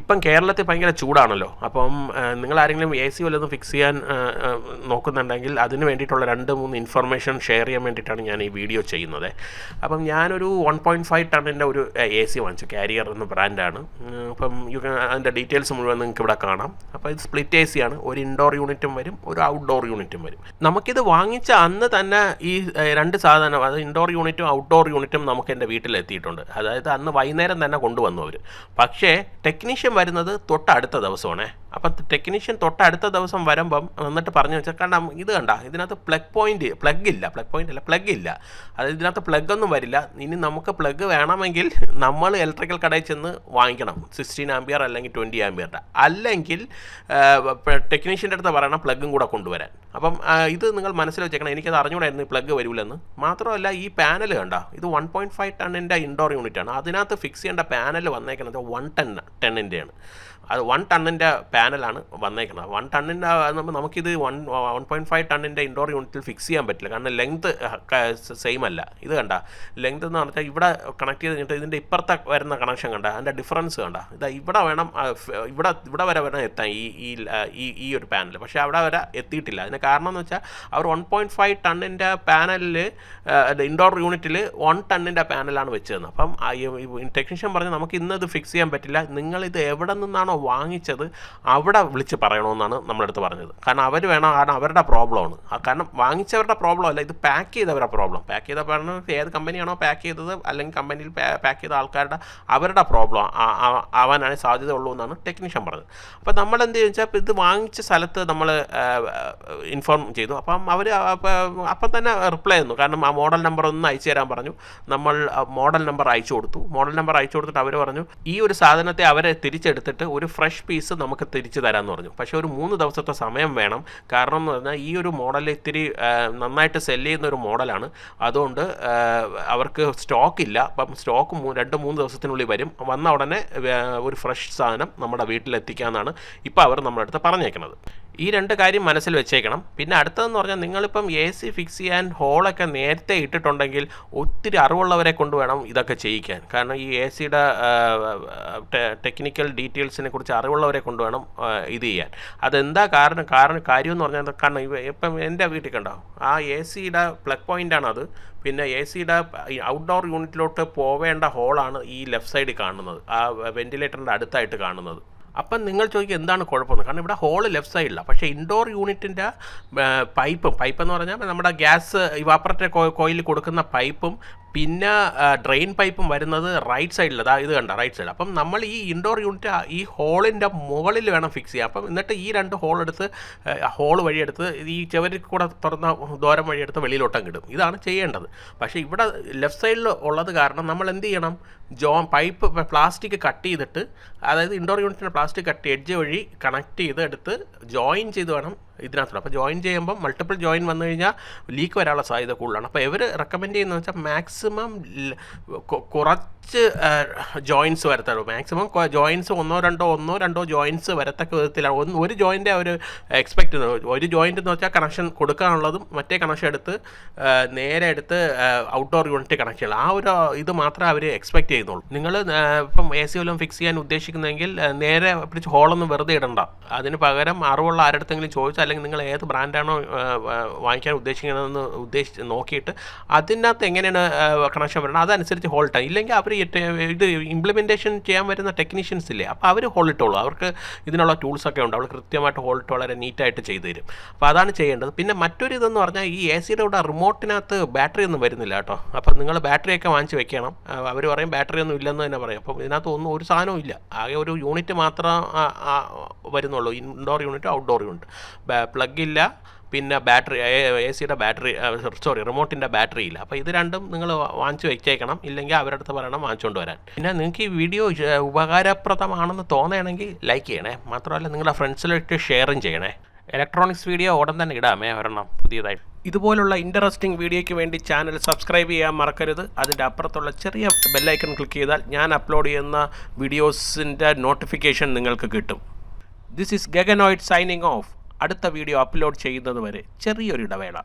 ഇപ്പം കേരളത്തിൽ ഭയങ്കര ചൂടാണല്ലോ. അപ്പം നിങ്ങൾ ആരെങ്കിലും എ സി വല്ലതും ഫിക്സ് ചെയ്യാൻ നോക്കുന്നുണ്ടെങ്കിൽ അതിന് വേണ്ടിയിട്ടുള്ള രണ്ട് മൂന്ന് ഇൻഫർമേഷൻ ഷെയർ ചെയ്യാൻ വേണ്ടിയിട്ടാണ് ഞാൻ ഈ വീഡിയോ ചെയ്യുന്നത്. അപ്പം ഞാനൊരു വൺ പോയിന്റ് ഫൈവ് ടണ്ണിന്റെ ഒരു എ സി വാങ്ങിച്ചു. കാരിയർ എന്ന ബ്രാൻഡാണ് അപ്പം യു അതിന്റെ ഡീറ്റെയിൽസ് മുഴുവൻ നിങ്ങൾക്ക് ഇവിടെ കാണാം. അപ്പോൾ ഇത് സ്പ്ലിറ്റ് എ സി ആണ്. ഒരു ഇൻഡോർ യൂണിറ്റും വരും ഒരു ഔട്ട്ഡോർ യൂണിറ്റും വരും. നമുക്കിത് വാങ്ങിച്ച അന്ന് തന്നെ ഈ രണ്ട് സാധനം അത് ഇൻഡോർ യൂണിറ്റും ഔട്ട്ഡോർ യൂണിറ്റും നമുക്ക് എന്റെ വീട്ടിലെത്തിയിട്ടുണ്ട്. അതായത് അന്ന് വൈകുന്നേരം തന്നെ കൊണ്ടുവന്നു അവർ പക്ഷേ ടെക്നീഷ്യൻ വരുന്നത് തൊട്ടടുത്ത ദിവസമാണേ. അപ്പം ടെക്നീഷ്യൻ തൊട്ടടുത്ത ദിവസം വരുമ്പം എന്നിട്ട് പറഞ്ഞു വെച്ചാൽ കണ്ട ഇത് കണ്ട ഇതിനകത്ത് പ്ലഗ് പോയിന്റ് പ്ലഗ് ഇല്ല പ്ലഗ് പോയിന്റ് അല്ല പ്ലഗ് ഇല്ല. അതായത് ഇതിനകത്ത് പ്ലഗ് ഒന്നും വരില്ല. ഇനി നമുക്ക് പ്ലഗ് വേണമെങ്കിൽ നമ്മൾ ഇലക്ട്രിക്കൽ കടയിൽ ചെന്ന് വാങ്ങിക്കണം. സിക്സ്റ്റീൻ ആംബിയർ അല്ലെങ്കിൽ ട്വന്റി ആംബിയറിന്റെ അല്ലെങ്കിൽ ടെക്നീഷ്യന്റെ അടുത്ത് പറയണം പ്ലഗും കൂടെ കൊണ്ടുവരാൻ. അപ്പം ഇത് നിങ്ങൾ മനസ്സിൽ വെച്ചേക്കണം. എനിക്കത് അറിഞ്ഞുകൂടായിരുന്നു ഈ പ്ലഗ് വരില്ലെന്ന് മാത്രമല്ല ഈ പാനൽ കണ്ട ഇത് വൺ പോയിന്റ് ഫൈവ് ടണ്ണിന്റെ ഇൻഡോർ യൂണിറ്റാണ് അതിനകത്ത് ഫിക്സ് ചെയ്യേണ്ട പാനൽ വന്നേക്കുന്നത് വൺ ടെൻ ടെണ്ണിന്റെയാണ് അത് വൺ ടണ്ണിന്റെ പാനലാണ് വന്നേക്കുന്നത്. വൺ ടണ്ണിന്റെ നമുക്കിത് വൺ വൺ പോയിന്റ് ഫൈവ് ടണ്ണിന്റെ ഇൻഡോർ യൂണിറ്റിൽ ഫിക്സ് ചെയ്യാൻ പറ്റില്ല. കാരണം ലെങ്ത് സെയിം അല്ല. ഇത് കണ്ട ലെങ്ത് എന്ന് പറഞ്ഞാൽ ഇവിടെ കണക്ട് ചെയ്ത് കഴിഞ്ഞിട്ട് ഇതിന്റെ ഇപ്പുറത്തെ വരുന്ന കണക്ഷൻ കണ്ട അതിന്റെ ഡിഫറൻസ് കണ്ട. ഇതാ ഇവിടെ വേണം ഇവിടെ ഇവിടെ വരെ വേണം എത്താൻ ഈ ഈ ഈ ഒരു പാനൽ പക്ഷേ അവിടെ വരെ എത്തിയിട്ടില്ല. അതിന് കാരണം എന്ന് വെച്ചാൽ അവർ വൺ പോയിന്റ് ഫൈവ് ടണ്ണിന്റെ പാനലിൽ ഇൻഡോർ യൂണിറ്റിൽ വൺ ടണ്ണിന്റെ പാനലാണ് വെച്ചതെന്ന് അപ്പം ടെക്നീഷ്യൻ പറഞ്ഞ് നമുക്ക് ഇന്ന് ഇത് ഫിക്സ് ചെയ്യാൻ പറ്റില്ല. നിങ്ങളിത് എവിടെ നിന്നാണോ വാങ്ങിച്ചത് അവിടെ വിളിച്ച് പറയണമെന്നാണ് നമ്മളടുത്ത് പറഞ്ഞത്. കാരണം അവർ വേണം കാരണം അവരുടെ പ്രോബ്ലമാണ് കാരണം വാങ്ങിച്ചവരുടെ പ്രോബ്ലം അല്ല ഇത് പാക്ക് ചെയ്തവരുടെ പ്രോബ്ലം പാക്ക് ചെയ്ത പറഞ്ഞത് ഏത് കമ്പനിയാണോ പാക്ക് ചെയ്തത് അല്ലെങ്കിൽ കമ്പനിയിൽ പാക്ക് ചെയ്ത ആൾക്കാരുടെ അവരുടെ പ്രോബ്ലം ആവാനാണ് സാധ്യത ഉള്ളൂ എന്നാണ് ടെക്നീഷ്യൻ പറഞ്ഞത്. അപ്പോൾ നമ്മൾ എന്ത് ചോദിച്ചാൽ ഇത് വാങ്ങിച്ച സ്ഥലത്ത് നമ്മൾ ഇൻഫോം ചെയ്തു. അപ്പം അവർ അപ്പം തന്നെ റിപ്ലൈ തന്നു. കാരണം ആ മോഡൽ നമ്പർ ഒന്ന് അയച്ചു തരാൻ പറഞ്ഞു. നമ്മൾ മോഡൽ നമ്പർ അയച്ചു കൊടുത്തു. മോഡൽ നമ്പർ അയച്ചു കൊടുത്തിട്ട് അവർ പറഞ്ഞു ഈ ഒരു സാധനത്തെ അവരെ തിരിച്ചെടുത്തിട്ട് ഒരു ഫ്രഷ് പീസ് നമുക്ക് തിരിച്ചു തരാമെന്ന് പറഞ്ഞു. പക്ഷേ ഒരു മൂന്ന് ദിവസത്തെ സമയം വേണം. കാരണം എന്ന് പറഞ്ഞാൽ ഈ ഒരു മോഡൽ ഇത്തിരി നന്നായിട്ട് സെല്ല് ചെയ്യുന്ന ഒരു മോഡലാണ് അതുകൊണ്ട് അവർക്ക് സ്റ്റോക്ക് ഇല്ല. അപ്പം സ്റ്റോക്ക് രണ്ട് മൂന്ന് ദിവസത്തിനുള്ളിൽ വരും. വന്ന ഉടനെ ഒരു ഫ്രഷ് സാധനം നമ്മുടെ വീട്ടിലെത്തിക്കാമെന്നാണ് ഇപ്പോൾ അവർ നമ്മുടെ അടുത്ത് പറഞ്ഞേക്കുന്നത് ഈ രണ്ട് കാര്യം മനസ്സിൽ വെച്ചേക്കണം. പിന്നെ അടുത്തതെന്ന് പറഞ്ഞാൽ നിങ്ങളിപ്പം എ സി ഫിക്സ് ചെയ്യാൻ ഹോളൊക്കെ നേരത്തെ ഇട്ടിട്ടുണ്ടെങ്കിൽ ഒത്തിരി അറിവുള്ളവരെ കൊണ്ട് വേണം ഇതൊക്കെ ചെയ്യിക്കാൻ. കാരണം ഈ എ സിയുടെ ടെക്നിക്കൽ ഡീറ്റെയിൽസിനെ കുറിച്ച് അറിവുള്ളവരെ കൊണ്ട് വേണം ഇത് ചെയ്യാൻ. അതെന്താ കാരണം കാരണം കാര്യം എന്ന് പറഞ്ഞാൽ കാരണം ഇപ്പം എന്റെ വീട്ടിൽ കണ്ടാവും ആ എ സിയുടെ പ്ലഗ് പോയിന്റാണ് അത്. പിന്നെ എ സിയുടെ ഔട്ട്ഡോർ യൂണിറ്റിലോട്ട് പോവേണ്ട ഹോളാണ് ഈ ലെഫ്റ്റ് സൈഡിൽ കാണുന്നത്. ആ വെന്റിലേറ്ററിന്റെ അടുത്തായിട്ട് കാണുന്നത്. അപ്പം നിങ്ങൾ ചോദിക്കും എന്താണ് കുഴപ്പമെന്ന്? കാരണം ഇവിടെ ഹോൾ ലെഫ്റ്റ് സൈഡിലാണ് പക്ഷേ ഇൻഡോർ യൂണിറ്റിന്റെ പൈപ്പും പൈപ്പ് എന്ന് പറഞ്ഞാൽ നമ്മുടെ ഗ്യാസ് ഇവാപ്പറേറ്റർ കോയിൽ കൊടുക്കുന്ന പൈപ്പും പിന്നെ ഡ്രെയിൻ പൈപ്പും വരുന്നത് റൈറ്റ് സൈഡിൽ അതാ ഇത് കണ്ട റൈറ്റ് സൈഡ് അപ്പം നമ്മൾ ഈ ഇൻഡോർ യൂണിറ്റ് ഈ ഹോളിന്റെ മുകളിൽ വേണം ഫിക്സ് ചെയ്യാം അപ്പം എന്നിട്ട് ഈ രണ്ട് ഹോൾ എടുത്ത് ഹോൾ വഴിയെടുത്ത് ഈ ചുവരിൽ കൂടെ തുറന്ന ദൂരം വഴിയെടുത്ത് വെളിയിലോട്ടം കിടും ഇതാണ് ചെയ്യേണ്ടത്. പക്ഷേ ഇവിടെ ലെഫ്റ്റ് സൈഡിൽ ഉള്ളത് കാരണം നമ്മൾ എന്ത് ചെയ്യണം? ജോ പൈപ്പ് പ്ലാസ്റ്റിക് കട്ട് ചെയ്തിട്ട് അതായത് ഇൻഡോർ യൂണിറ്റിന്റെ പ്ലാസ്റ്റിക് കട്ട് എഡ്ജ് വഴി കണക്ട് ചെയ്ത് എടുത്ത് ജോയിൻ ചെയ്ത് വേണം ഇതിനകത്തുള്ള അപ്പോൾ ജോയിൻ ചെയ്യുമ്പോൾ മൾട്ടിപ്പിൾ ജോയിൻ വന്നു കഴിഞ്ഞാൽ ലീക്ക് വരാനുള്ള സാധ്യത കൂടുതലാണ്. അപ്പോൾ ഇവർ റെക്കമെൻഡ് ചെയ്യുന്നത് വെച്ചാൽ മാക്സിമം കുറച്ച് ജോയിൻസ് വരത്തുള്ളൂ. മാക്സിമം ജോയിൻസ് ഒന്നോ രണ്ടോ ഒന്നോ രണ്ടോ ജോയിൻസ് വരത്തക്ക വിധത്തിലാണ്. ഒന്ന് ഒരു ജോയിന്റെ അവർ എക്സ്പെക്ട് ചെയ്യുന്നത് ഒരു ജോയിന്റ് എന്ന് വെച്ചാൽ കണക്ഷൻ കൊടുക്കാനുള്ളതും മറ്റേ കണക്ഷൻ എടുത്ത് നേരെ എടുത്ത് ഔട്ട്ഡോർ യൂണിറ്റ് ചെയ്യണം. ആ ഒരു ഇത് മാത്രമേ അവർ എക്സ്പെക്ട് ചെയ്യുന്നുള്ളൂ. നിങ്ങൾ ഇപ്പം എ സി വല്ലതും ഫിക്സ് ചെയ്യാൻ ഉദ്ദേശിക്കുന്നെങ്കിൽ നേരെ പിടിച്ച് ഹോളൊന്നും വെറുതെ ഇടണ്ട. അതിന് പകരം അറിവുള്ള ആരുടെ ചോദിച്ചാൽ അല്ലെങ്കിൽ നിങ്ങൾ ഏത് ബ്രാൻഡാണോ വാങ്ങിക്കാൻ ഉദ്ദേശിക്കുന്നതെന്ന് ഉദ്ദേശിച്ച് നോക്കിയിട്ട് അതിനകത്ത് എങ്ങനെയാണ് കണക്ഷൻ വരണം അതനുസരിച്ച് ഹോൾ ടൈം ഇല്ലെങ്കിൽ അവർ ഇത് ഇംപ്ലിമെന്റേഷൻ ചെയ്യാൻ വരുന്ന ടെക്നീഷ്യൻസ് ഇല്ലേ അപ്പോൾ അവർ ഹോൾ ഇട്ടോളൂ. അവർക്ക് ഇതിനുള്ള ടൂൾസൊക്കെ ഉണ്ട്. അവർ കൃത്യമായിട്ട് ഹോൾ ഇട്ട് വളരെ നീറ്റായിട്ട് ചെയ്തു തരും. അപ്പോൾ അതാണ് ചെയ്യേണ്ടത്. പിന്നെ മറ്റൊരു ഇതെന്ന് പറഞ്ഞാൽ ഈ എ സിയുടെ കൂടെ റിമോട്ടിനകത്ത് ബാറ്ററി ഒന്നും വരുന്നില്ല കേട്ടോ. അപ്പോൾ നിങ്ങൾ ബാറ്ററിയൊക്കെ വാങ്ങിച്ച് വെക്കണം. അവർ പറയും ബാറ്ററി ഒന്നും ഇല്ലെന്ന് തന്നെ പറയും. അപ്പം ഇതിനകത്ത് ഒന്നും ഒരു സാധനവും ഇല്ല. ആകെ ഒരു യൂണിറ്റ് മാത്രം വരുന്നുള്ളൂ. Indoor unit outdoor unit plug ഇല്ല പിന്നെ ബാറ്ററി എ സിയുടെ ബാറ്ററി സോറി റിമോട്ടിന്റെ ബാറ്ററി ഇല്ല അപ്പോൾ ഇത് രണ്ടും നിങ്ങൾ വാങ്ങിച്ച് വെച്ചേക്കണം. ഇല്ലെങ്കിൽ അവരുടെ അടുത്ത് പറയണം വാങ്ങിച്ചുകൊണ്ട് വരാൻ. പിന്നെ നിങ്ങൾക്ക് ഈ വീഡിയോ ഉപകാരപ്രദമാണെന്ന് തോന്നുകയാണെങ്കിൽ ലൈക്ക് ചെയ്യണേ. മാത്രമല്ല നിങ്ങളുടെ ഫ്രണ്ട്സിലേക്ക് ഷെയറും ചെയ്യണേ. ഇലക്ട്രോണിക്സ് വീഡിയോ ഉടൻ തന്നെ ഇടാമേ. ഒരെണ്ണം പുതിയതായിട്ട്. ഇതുപോലുള്ള ഇൻട്രസ്റ്റിംഗ് വീഡിയോയ്ക്ക് വേണ്ടി ചാനൽ സബ്സ്ക്രൈബ് ചെയ്യാൻ മറക്കരുത്. അതിന്റെ അപ്പുറത്തുള്ള ചെറിയ ബെല്ലൈക്കൺ ക്ലിക്ക് ചെയ്താൽ ഞാൻ അപ്ലോഡ് ചെയ്യുന്ന വീഡിയോസിന്റെ നോട്ടിഫിക്കേഷൻ നിങ്ങൾക്ക് കിട്ടും. ദിസ് ഈസ് ഗഗനോയിഡ് സൈനിങ് ഓഫ് അടുത്ത വീഡിയോ അപ്ലോഡ് ചെയ്യുന്നതുവരെ ചെറിയൊരു ഇടവേള